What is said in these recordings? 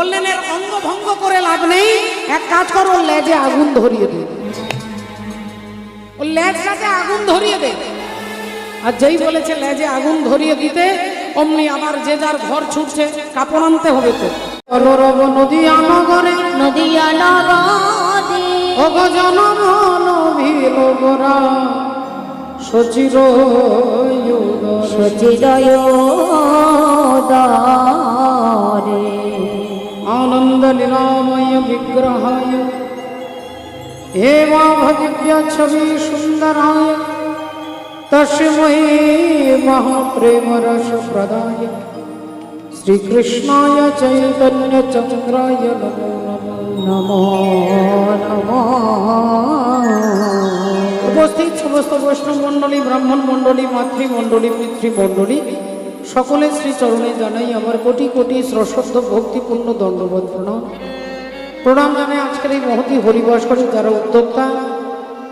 বললেন এর অঙ্গ ভঙ্গ করে লাভ নেই। এক কাজ করো লেজে আগুন ধরিয়ে দে। ও লেজটাতে আগুন ধরিয়ে দে। আর যেই বলেছে লেজে আগুন ধরিয়ে দিতে অমনি আবার যে যার ঘর ছুটছে কাপড় আনতে হবে তো। নদিয়া নগরে। জনমন ভিলগরা সচির দরে এবাভদিব্য ছবি সুন্দরায় তস্मै মহাপ্রেম রস প্রদায় শ্রীকৃষ্ণায় চৈতন্য চন্দ্রায় নমো নমো উপস্থিত সমস্ত বৈষ্ণব মণ্ডলী ব্রাহ্মণ মণ্ডলী মাতৃমণ্ডলী পিতৃমণ্ডলী সকলে শ্রী চরণে জানাই আমার কোটি কোটি সশ্রদ্ধ ভক্তিপূর্ণ দণ্ডবোধ প্রণাম। প্রণাম জানাই আজকের এই মহতি হরিবাস করে যারা উদ্যোক্তা,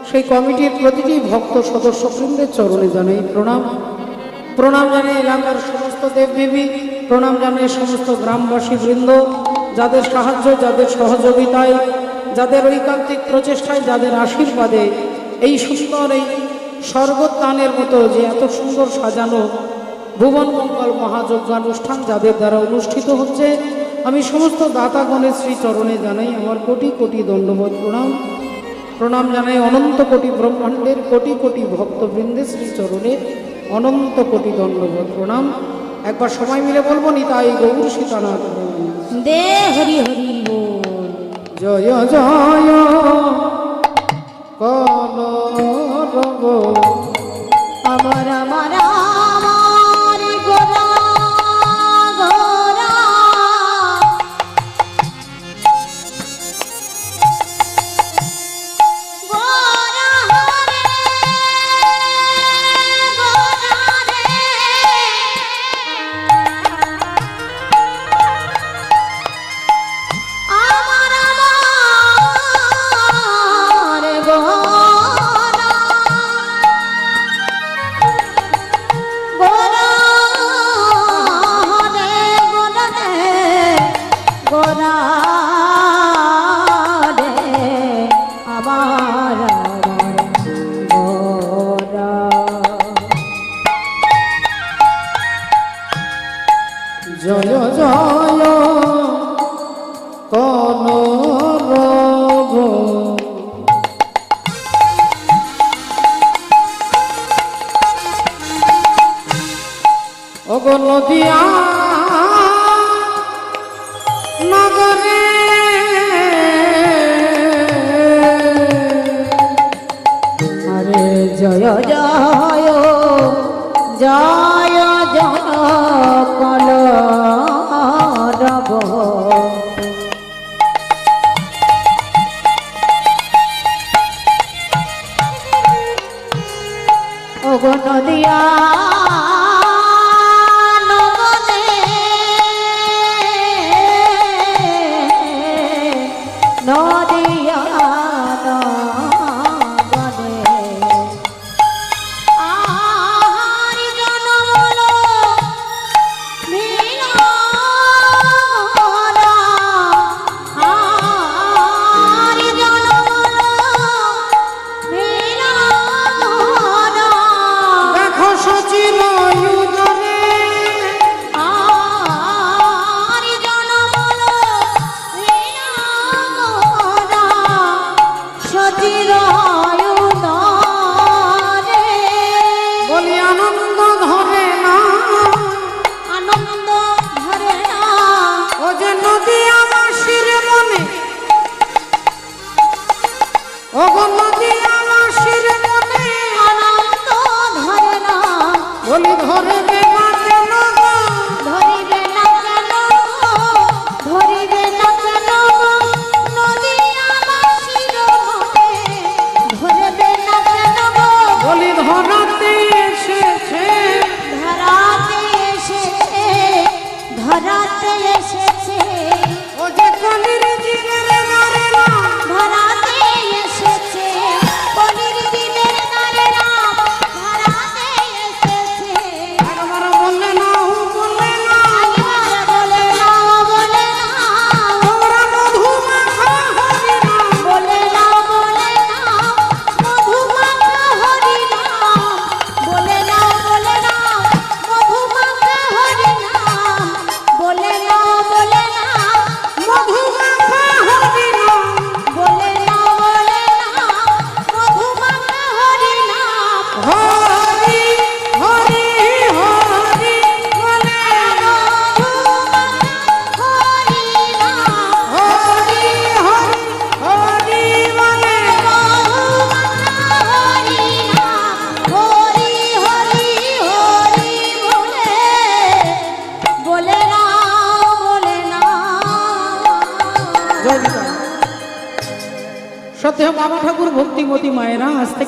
সেই কমিটির প্রতিটি ভক্ত সদস্যবৃন্দের চরণে জানাই প্রণাম। প্রণাম জানে এলাকার সমস্ত দেবদেবী, প্রণাম জানে সমস্ত গ্রামবাসী বৃন্দ, যাদের সাহায্য, যাদের সহযোগিতায়, যাদের ঐকান্তিক প্রচেষ্টায়, যাদের আশীর্বাদে এই সুন্দর, এই স্বর্গদানের মতো যে এত সুন্দর সাজানো ভুবন মঙ্গল মহাযজ্ঞানুষ্ঠান যাদের দ্বারা অনুষ্ঠিত হচ্ছে আমি সমস্ত দাতাগণের শ্রী চরণে জানাই আমার কোটি কোটি দণ্ডবোধ প্রণাম। প্রণাম জানাই অনন্ত কোটি ব্রহ্মাণ্ডের কোটি কোটি ভক্তবৃন্দের শ্রী চরণে অনন্ত কোটি দণ্ডবোধ প্রণাম। একবার সময় মিলে বলব নি তাই গৌর সীতানাথ। দে হরি হরি জয় জয়। আমার আমার আমার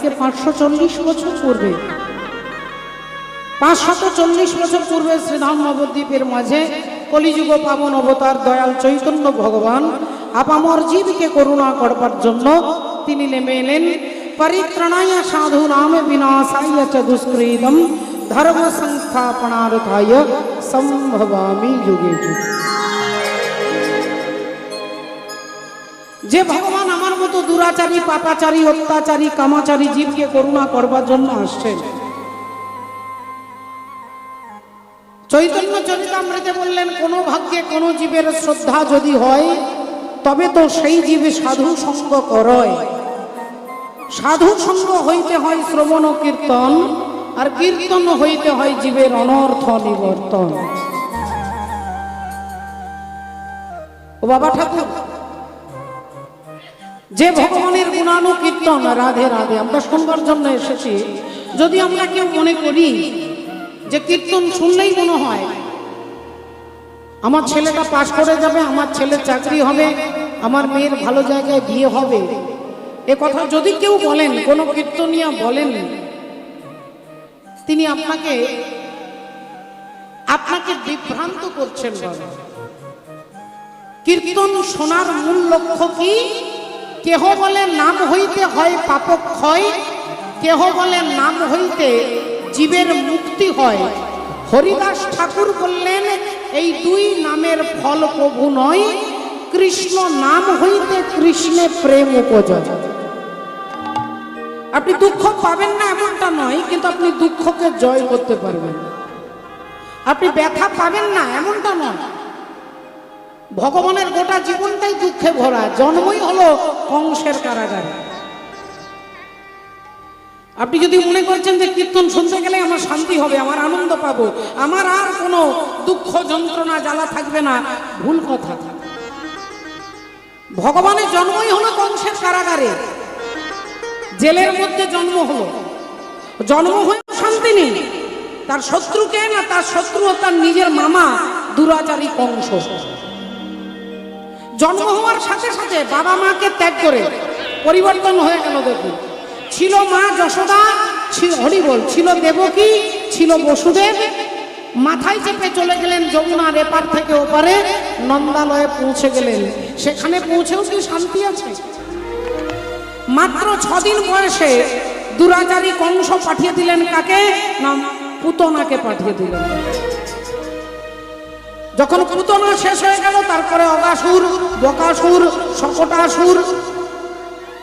থেকে পাঁচশো চল্লিশ বছর পূর্বে পাঁচশত চল্লিশ বছর পূর্বে শ্রীধাম নবদ্বীপের মাঝে কলিযুগ পাবন অবতার দয়াল চৈতন্য ভগবান আপামর জীবকে করুণা করবার জন্য তিনি নেমে এলেন। পরিত্রাণায় সাধু নাম বিনাশায় চ দুষ্কৃতম ধর্ম সংস্থাপনার্থায় সম্ভবামি যুগে যুগে। যে ভগবান আমার মতো দুরাচারী, পাপাচারী, অত্যাচারী, কামাচারী জীবকে করুণা করবার জন্য আসছেন। চৈতন্য চরিতামৃতে বললেন, কোন ভাগ্যে কোন জীবের শ্রদ্ধা যদি হয়, তবে তো সেই জীবে সাধু সঙ্গ করয়। সাধু সঙ্গ হইতে হয় শ্রবণ কীর্তন, আর কীর্তন হইতে হয় জীবের অনর্থ নিবর্তন। ও বাবা ঠাকুর যে ভগবানের গুণানুকীর্তন, রাধে রাধে, আমরা শুনবার জন্য এসেছি। যদি আমরা কেউ মনে করি যে কীর্তন শুনলেই মনে হয়, আমার ছেলেটা পাশ করে যাবে, আমার ছেলের চাকরি হবে, আমার মেয়ের ভালো জায়গায় বিয়ে হবে, এ কথা যদি কেউ বলেন, কোনো কীর্তনিয়া বলেন, তিনি আপনাকে আপনাকে বিভ্রান্ত করছেন কীর্তন শোনার মূল লক্ষ্য কি? কেহ বলে নাম হইতে হয় পাপক্ষয় কেহ বলে নাম হইতে জীবের মুক্তি হয়। হরিদাস ঠাকুর বললেন, এই দুই নামের ফল প্রভু নয়, কৃষ্ণ নাম হইতে কৃষ্ণে প্রেম উপজয়। আপনি দুঃখ পাবেন না এমনটা নয়, কিন্তু আপনি দুঃখকে জয় করতে পারবেন। আপনি ব্যথা পাবেন না এমনটা নয়। ভগবানের গোটা জীবনটাই দুঃখে ভরা, জন্মই হলো কংসের কারাগারে। আপনি যদি মনে করছেন যে কীর্তন শুনতে গেলে আমার শান্তি হবে, আমার আনন্দ পাবো, আমার আর কোনো দুঃখ যন্ত্রণা জ্বালা থাকবে না, ভুল কথা। ভগবানের জন্মই হলো কংসের কারাগারে। জেলের মধ্যে জন্ম হলো। জন্ম হয়ে শান্তি নেই। তার শত্রুকে না, তার শত্রু তার নিজের মামা দুরাচারী কংস। জন্ম হওয়ার সাথে সাথে বাবা মাকে ত্যাগ করে পরিবর্তন হয়ে গেল দেখুন। ছিল মা যশোদা হরিবল ছিল দেবকী ছিল বসুদেব। মাথায় চেপে চলে গেলেন যমুনার এপার থেকে ওপারে, নন্দালয়ে পৌঁছে গেলেন। সেখানে পৌঁছেও কি শান্তি আছে? মাত্র ছদিন বয়সে দুরাচারী কংস পাঠিয়ে দিলেন কাকে? না, পুতনাকে পাঠিয়ে দিলেন। যখন পুতনা শেষ হয়ে গেল, তারপরে অগাসুর, বকাসুর সকটাসুর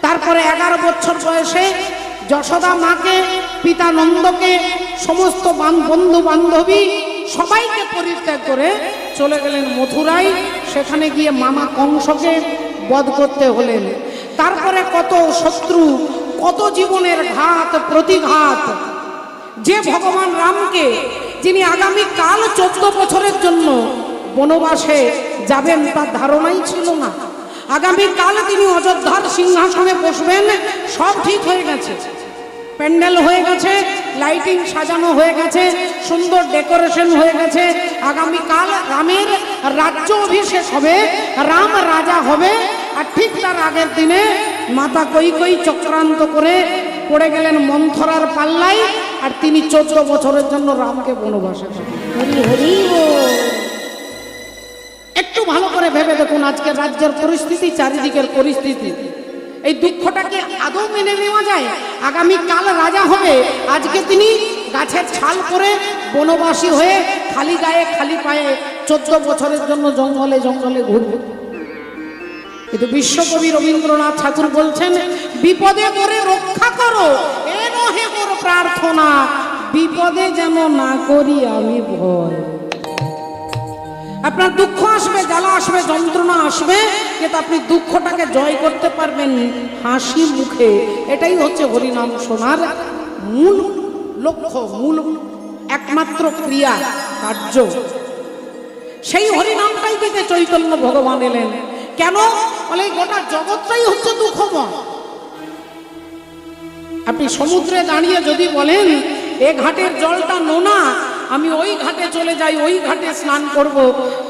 তারপরে এগারো বছর বয়সে যশোদা মাকে, পিতা নন্দকে, সমস্ত বান- বন্ধু বান্ধবী সবাইকে পরিত্যাগ করে চলে গেলেন মথুরায় সেখানে গিয়ে মামা কংসকে বধ করতে হলেন। তারপরে কত শত্রু, কত জীবনের ঘাত, প্রতিঘাত। যে ভগবান রামকে, যিনি আগামী কাল চোদ্দ বছরের জন্য বনবাসে যাবেন তার ধারণাই ছিল না। আগামী কাল তিনি অযোধ্যার সিংহাসনে বসবেন, সব ঠিক হয়ে গেছে। প্যান্ডেল হয়ে গেছে, লাইটিং সাজানো হয়ে গেছে, সুন্দর ডেকোরেশন হয়ে গেছে। আগামী কাল রামের রাজ্য অভিষেক হবে, রাম রাজা হবে, আর ঠিক তার আগের দিনে মাতা কই কই চক্রান্ত করে পড়ে গেলেন মন্থরার পাল্লাই আর তিনি চোদ্দ বছরের জন্য রামকে বনবাসে হরি হরি ভালো করে ভেবে দেখুন, আজকে রাজ্যের পরিস্থিতি, চারিদিকের পরিস্থিতি। এই দুঃখটাকে আদৌ মেনে নেওয়া যায়? আগামী কাল রাজা হবে। আজকে তিনি গাছের ছাল করে বনবাসী হয়ে খালি গায়ে, খালি পায়ে চোদ্দ বছরের জন্য জঙ্গলে জঙ্গলে ঘুরবে। কিন্তু বিশ্বকবি রবীন্দ্রনাথ ঠাকুর বলছেন, বিপদে করে রক্ষা করো। প্রার্থনা। বিপদে যেন না করি আমি ভয়। আপনার দুঃখ আসবে, জ্বালা আসবে, যন্ত্রণা আসবে, কিন্তু আপনি দুঃখটাকে জয় করতে পারবেন হাসি মুখে। এটাই হচ্ছে হরিনাম শোনার মূল লক্ষ্য, মূল একমাত্র ক্রিয়া, কার্য। সেই হরিনামটাই দিতে চৈতন্য ভগবান এলেন। কেন? বলে গোটা জগৎটাই হচ্ছে দুঃখময়। আপনি সমুদ্রে দাঁড়িয়ে যদি বলেন, এ ঘাটের জলটা নোনা আমি ওই ঘাটে চলে যাই, ওই ঘাটে স্নান করব।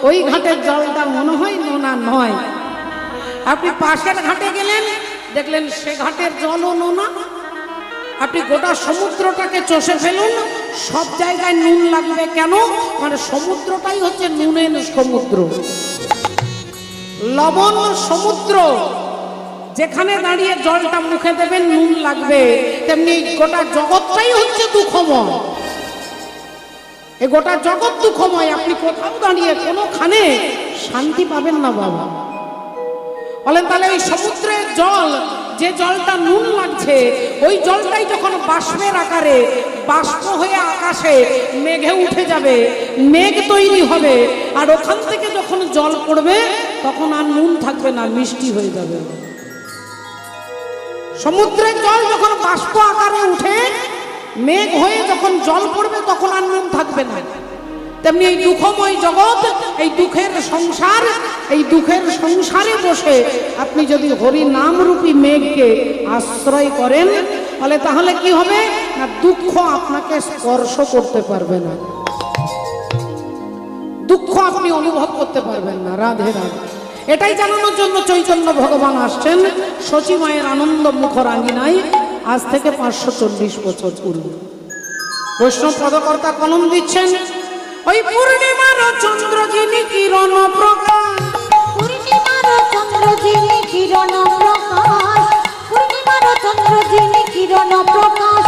ওই ঘাটের জলটা মনে হয় নোনা নয়। আপনি পাশের ঘাটে গেলেন, দেখলেন সে ঘাটের জলও নোনা আপনি গোটা সমুদ্রটাকে চষে ফেলুন, সব জায়গায় নুন লাগবে কেন? মানে সমুদ্রটাই হচ্ছে নুনের সমুদ্র। লবণ সমুদ্র, যেখানে দাঁড়িয়ে জলটা মুখে দেবেন, নুন লাগবে। তেমনি গোটা জগৎটাই হচ্ছে দুঃখময়। এ গোটা জগৎ দুঃখময়, আপনি কোথাও দাঁড়িয়ে কোনোখানে শান্তি পাবেন না বাবা। বলেন, তাহলে ওই সমুদ্রের জল, যে জলটা নুন লাগছে, ওই জলটাই যখন বাষ্পের আকারে, বাষ্প হয়ে আকাশে মেঘে উঠে যাবে, মেঘ তৈরি হবে, আর ওখান থেকে যখন জল পড়বে, তখন আর নুন থাকবে না, মিষ্টি হয়ে যাবে। সমুদ্রের জল যখন বাষ্প আকারে উঠে মেঘ হয়ে যখন জল পড়বে, তখন আর থাকবে না। তেমনি এই দুঃখময় জগৎ, এই দুঃখের সংসার, এই দুঃখের সংসারে বসে আপনি যদি হরি নাম রূপী মেঘকে আশ্রয় করেন, তাহলে তাহলে কি হবে? না দুঃখ আপনাকে স্পর্শ করতে পারবে না। দুঃখ আপনি অনুভব করতে পারবেন না, রাধে রাধে। এটাই জানানোর জন্য চৈতন্য ভগবান আসছেন। শচীময়ের আনন্দ মুখর আঙ্গিনায় আজ থেকে পাঁচশো চল্লিশ বছর পূর্বে বৈষ্ণব পদকর্তা কলম দিচ্ছেন, ওই পূর্ণিমার চন্দ্র যিনি কিরণ প্রকাশ। পূর্ণিমার চন্দ্র যিনি কিরণ প্রকাশ। পূর্ণিমার চন্দ্র যিনি কিরণ প্রকাশ।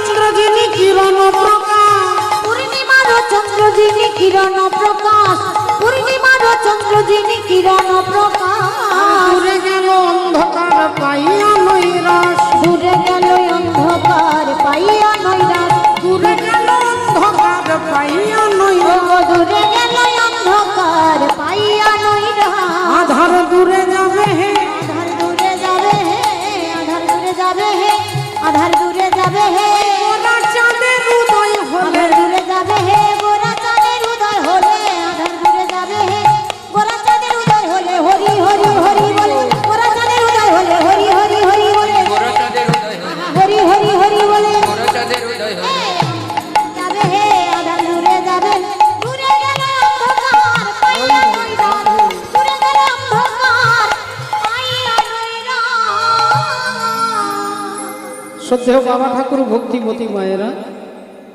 চন্দ্র যিনি কিরণ প্রকাশ। পূর্ণিমার চন্দ্র যিনি কিরণ প্রকাশ। পূর্ণিমার চন্দ্র যিনি কিরণ প্রকাশ। গেল অন্ধকার পাইয়া নৈরাস দূরে গেল অন্ধকার পাইয়া নৈরাস গেল অন্ধকার পাইয়া নৈরাস গেল অন্ধকার পাইয়া নৈরাস আধার দূরে যাবে হে। আধার দূরে যাবে হে আধার দূরে যাবে হে আধার দূরে যাবে হে। শ্রদ্ধেয় বাবা ঠাকুর ভক্তিমতী মায়েরা।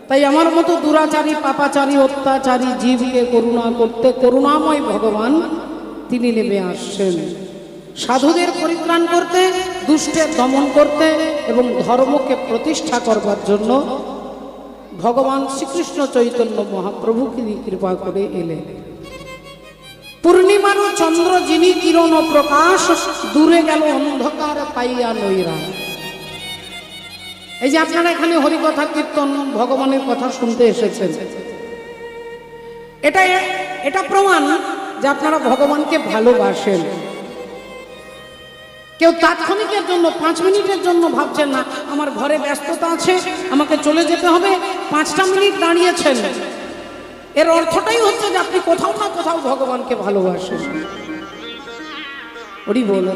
তাই আমার মতো দুরাচারী, পাপাচারী, অত্যাচারী জীবকে করুণা করতে করুণাময় ভগবান তিনি নেমে আসছেন। সাধুদের পরিত্রাণ করতে, দুষ্টের দমন করতে এবং ধর্মকে প্রতিষ্ঠা করবার জন্য ভগবান শ্রীকৃষ্ণ চৈতন্য মহাপ্রভু তিনি কৃপা করে এলেন। পূর্ণিমার চন্দ্র যিনি কিরণ প্রকাশ, দূরে গেল অন্ধকার পাইয়া নৈরা এই যে আপনারা এখানে হরিকথা, কীর্তন, ভগবানের কথা শুনতে এসেছেন। এটা এটা প্রমাণ যে আপনারা ভগবানকে ভালোবাসেন। কেউ তাৎক্ষণিকের জন্য, পাঁচ মিনিটের জন্য ভাবছেন না, আমার ঘরে ব্যস্ততা আছে, আমাকে চলে যেতে হবে। পাঁচটা মিনিট দাঁড়িয়েছেন। এর অর্থটাই হচ্ছে যে আপনি কোথাও না কোথাও ভগবানকে ভালোবাসেন। ওরি বল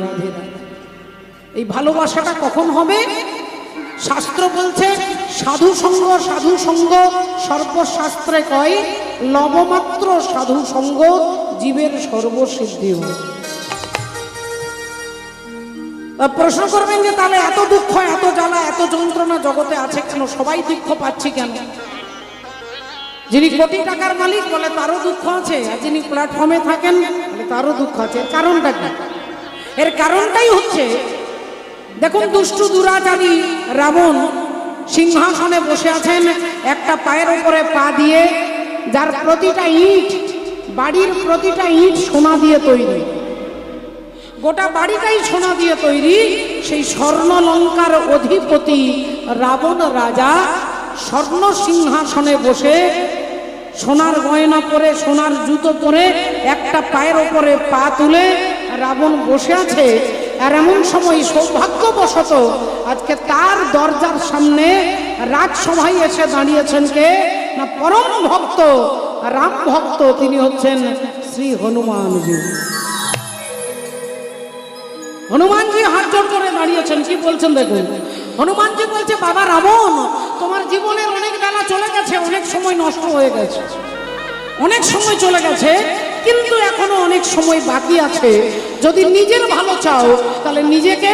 এই ভালোবাসাটা কখন হবে? শাস্ত্র বলছে, সাধু সঙ্গ সাধু সঙ্গ, সর্বশাস্ত্রে কয় লবমাত্র সাধু সঙ্গ, জীবের সর্বসিদ্ধি হয় প্রশ্ন করবেন যে, তাহলে এত দুঃখ, এত জ্বালা, এত যন্ত্রণা জগতে আছে কেন? সবাই দুঃখ পাচ্ছি কেন? যিনি কোটি টাকার মালিক, বলে তারও দুঃখ আছে। আর যিনি প্ল্যাটফর্মে থাকেন তারও দুঃখ আছে। কারণটা কি? এর কারণটাই হচ্ছে দেখুন দুষ্টু দুরাচারী রাবণ সিংহাসনে বসে আছেন, একটা পায়ের উপরে পা দিয়ে, যার প্রতিটা ইট, বাড়ির প্রতিটা ইট সোনা দিয়ে তৈরি। গোটা বাড়িটাই সোনা দিয়ে তৈরি, সেই স্বর্ণ লঙ্কার অধিপতি রাবণ রাজা স্বর্ণ সিংহাসনে বসে সোনার গয়না পরে, সোনার জুতো পরে, একটা পায়ের ওপরে পা তুলে রাবণ বসে আছে। আর এমন সময় সৌভাগ্যবশত আজকে তার দরজার সামনে রাজসভায় এসে দাঁড়িয়েছেন কে? না, পরম ভক্ত, রাম ভক্ত, তিনি হচ্ছেন শ্রী হনুমানজি। হনুমানজি হাত জোর করে দাঁড়িয়েছেন, কি বলছেন দেখুন। হনুমানজি বলছে, বাবা রাবণ, তোমার জীবনের অনেক বেলা চলে গেছে, অনেক সময় নষ্ট হয়ে গেছে। অনেক সময় চলে গেছে কিন্তু এখনও অনেক সময় বাকি আছে। যদি নিজের ভালো চাও, তাহলে নিজেকে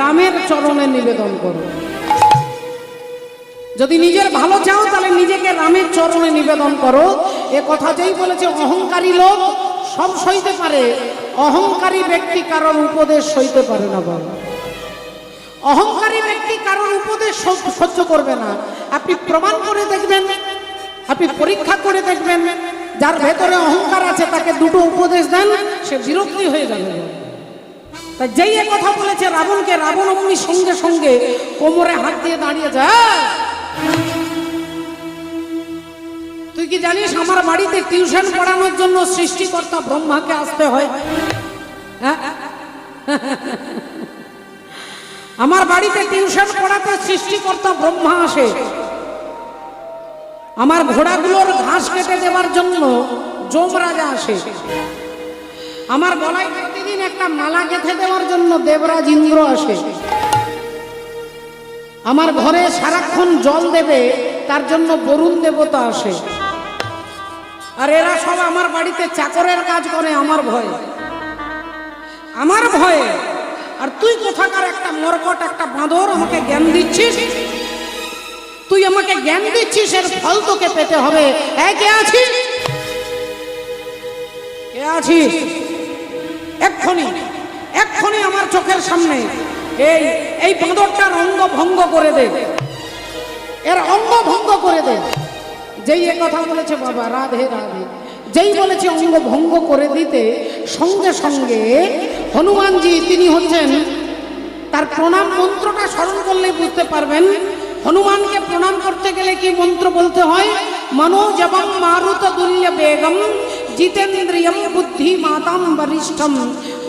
রামের চরণে নিবেদন করো। যদি নিজের ভালো চাও, তাহলে নিজেকে রামের চরণে নিবেদন করো। এ কথা যেই বলেছে, অহংকারী লোক সব সইতে পারে, অহংকারী ব্যক্তি কারোর উপদেশ সইতে পারে না বল। অহংকারী ব্যক্তি কারোর উপদেশ সহ্য করবে না। আপনি প্রমাণ করে দেখবেন, আপনি পরীক্ষা করে দেখবেন যার ভেতরে অহংকার আছে, তাকে দুটো উপদেশ দেন, সে বিরক্তি হয়ে যাবে তা যেই এ কথা বলেছে রাবণকে, রাবণ অমনি সঙ্গে সঙ্গে কোমরে হাত দিয়ে দাঁড়িয়ে যায়। তুই কি জানিস আমার বাড়িতে টিউশন পড়ানোর জন্য সৃষ্টিকর্তা ব্রহ্মাকে আসতে হয়? হ্যাঁ? আমার বাড়িতে টিউশন পড়াতে সৃষ্টিকর্তা ব্রহ্মা আসে। আমার ঘোড়াগুলোর ঘাস কেটে দেওয়ার জন্য যমরাজা আসে। আমার গলায় প্রতিদিন একটা মালা গেঁথে দেওয়ার জন্য দেবরাজ ইন্দ্র আসে। আমার ঘরে সারাক্ষণ জল দেবে, তার জন্য বরুণ দেবতা আসে। আর এরা সব আমার বাড়িতে চাকরের কাজ করে, আমার ভয়ে। আমার ভয়ে। আর তুই কোথাকার একটা মরকট, একটা বাঁদর আমাকে জ্ঞান দিচ্ছিস? তুই আমাকে জ্ঞান দিচ্ছিস, এর ফল তোকে পেতে হবে। এই কে আছিস? কে আছিস? এক্ষুনি এক্ষুনি আমার চোখের সামনে এই এই বাঁদরটার অঙ্গ ভঙ্গ করে দে। এর অঙ্গ ভঙ্গ করে দে। যেই এ কথা বলেছে বাবা, রাধে রাধে। যেই বলেছে অঙ্গ ভঙ্গ করে দিতে, সঙ্গে সঙ্গে হনুমানজি, তিনি হচ্ছেন, তার প্রণাম মন্ত্রটা স্মরণ করলে বুঝতে পারবেন হনুমানকে প্রণাম করতে গেলে কি মন্ত্র বলতে হয়? মনোজবম মারুত দুল্য বেগম জিতেন্দ্রিয়ম বুদ্ধি মাতাম বরিষ্ঠম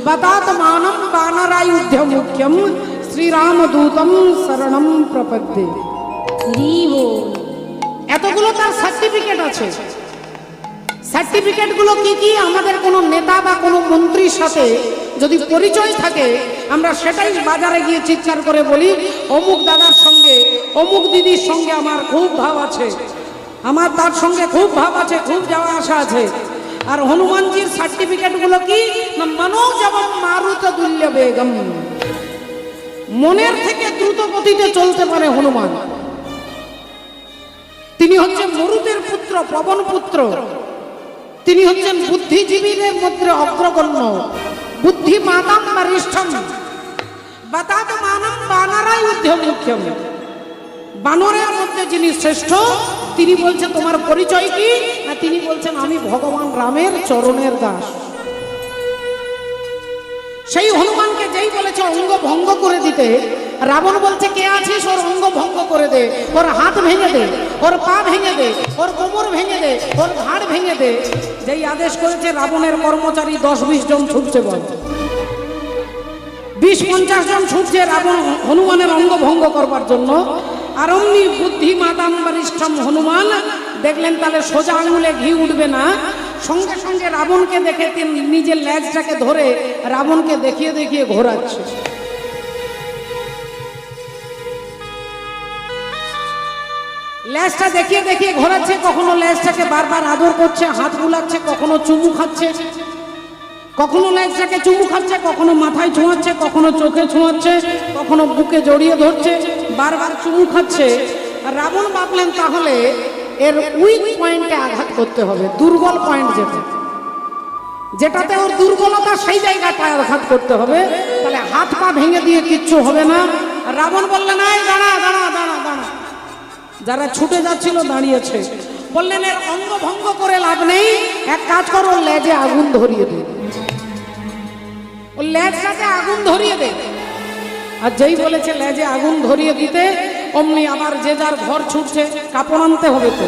বদাত মানম বানরায়ুধ্য মুখ্যম শ্রীরামদূতম শরণম প্রপদ্যে। এতগুলো তার সার্টিফিকেট আছে। সার্টিফিকেটগুলো কি কি? আমাদের কোনো নেতা বা কোনো মন্ত্রীর সাথে যদি পরিচয় থাকে, আমরা সেটাই বাজারে গিয়ে চিৎকার করে বলি, অমুক দাদার সঙ্গে, অমুক দিদির সঙ্গে আমার খুব ভাব আছে। আমার তার সঙ্গে খুব ভাব আছে, খুব যাওয়া আসা আছে। আর হনুমানজির সার্টিফিকেটগুলো কি? না মনোজ এবং মারুত দুল্য বেগম। মনের থেকে দ্রুত গতিতে চলতে পারে হনুমান। তিনি হচ্ছেন মরুতের পুত্র পবন পুত্র। তিনি হচ্ছেন বুদ্ধিজীবীদের মধ্যে অগ্রগণ্য। বুদ্ধি वरिष्ठं বাতাত মানম বানারাই উদ্যমুখ্যম বানরের মধ্যে যিনি শ্রেষ্ঠ তিনি বলছেন তোমার পরিচয় কি? না তিনি বলছেন আমি ভগবান রামের চরণের দাস সেই হনুমানকে যেই বলেছে অঙ্গ ভঙ্গ করে দিতে, রাবণ বলছে, কে আছিস? ওর অঙ্গ ভঙ্গ করে দে, ওর হাত ভেঙে দে, ওর পা ভেঙে দে, ওর কোমর ভেঙে দে, ওর ঘাড় ভেঙে দে। যেই আদেশ করেছে রাবণের কর্মচারী দশ বিশ জন ছুটছে বল। বিশ পঞ্চাশ জন ছুটছে রাবণ হনুমানের অঙ্গ ভঙ্গ করবার জন্য। আর অমনি বুদ্ধি মাতাম বরিষ্ঠম হনুমান দেখলেন, তাহলে সোজা আঙুলে ঘি উঠবে না। সঙ্গে সঙ্গে রাবণকে দেখে তিনি নিজের ল্যাজটাকে ধরে রাবণকে দেখিয়ে দেখিয়ে ঘোরাচ্ছে। ল্যাজটা দেখিয়ে দেখিয়ে ঘোরাচ্ছে, কখনো ল্যাজটাকে বারবার আদর করছে, হাত বুলাচ্ছে, কখনো চুমু খাচ্ছে। কখনো ল্যাজটাকে চুমু খাচ্ছে, কখনো মাথায় ছোঁয়াচ্ছে, কখনো চোখে ছোঁয়াচ্ছে, কখনো বুকে জড়িয়ে ধরছে, বারবার চুমু খাচ্ছে। রাবণ ভাবলেন তাহলে এর উইক পয়েন্টে আঘাত করতে হবে, দুর্বল পয়েন্ট যেটা। যেটাতে ওর দুর্বলতা সেই জায়গাটায় আঘাত করতে হবে, তাহলে হাত পা ভেঙে দিয়ে কিচ্ছু হবে না। রাবণ বললেন এই দাঁড়া দাঁড়া দাঁড়া দাঁড়া। যারা ছুটে যাচ্ছিল, দাঁড়িয়েছে। বললেন, এর অঙ্গ ভঙ্গ করে লাভ নেই। এক কাজ করো লেজে আগুন ধরিয়ে দিন ও লেজটাতে আগুন ধরিয়ে দে। আর যেই বলেছে, লেজে আগুন ধরিয়ে দিতে অমনি আবার যে যার ঘর ছুটছে কাপড় আনতে হবে তো।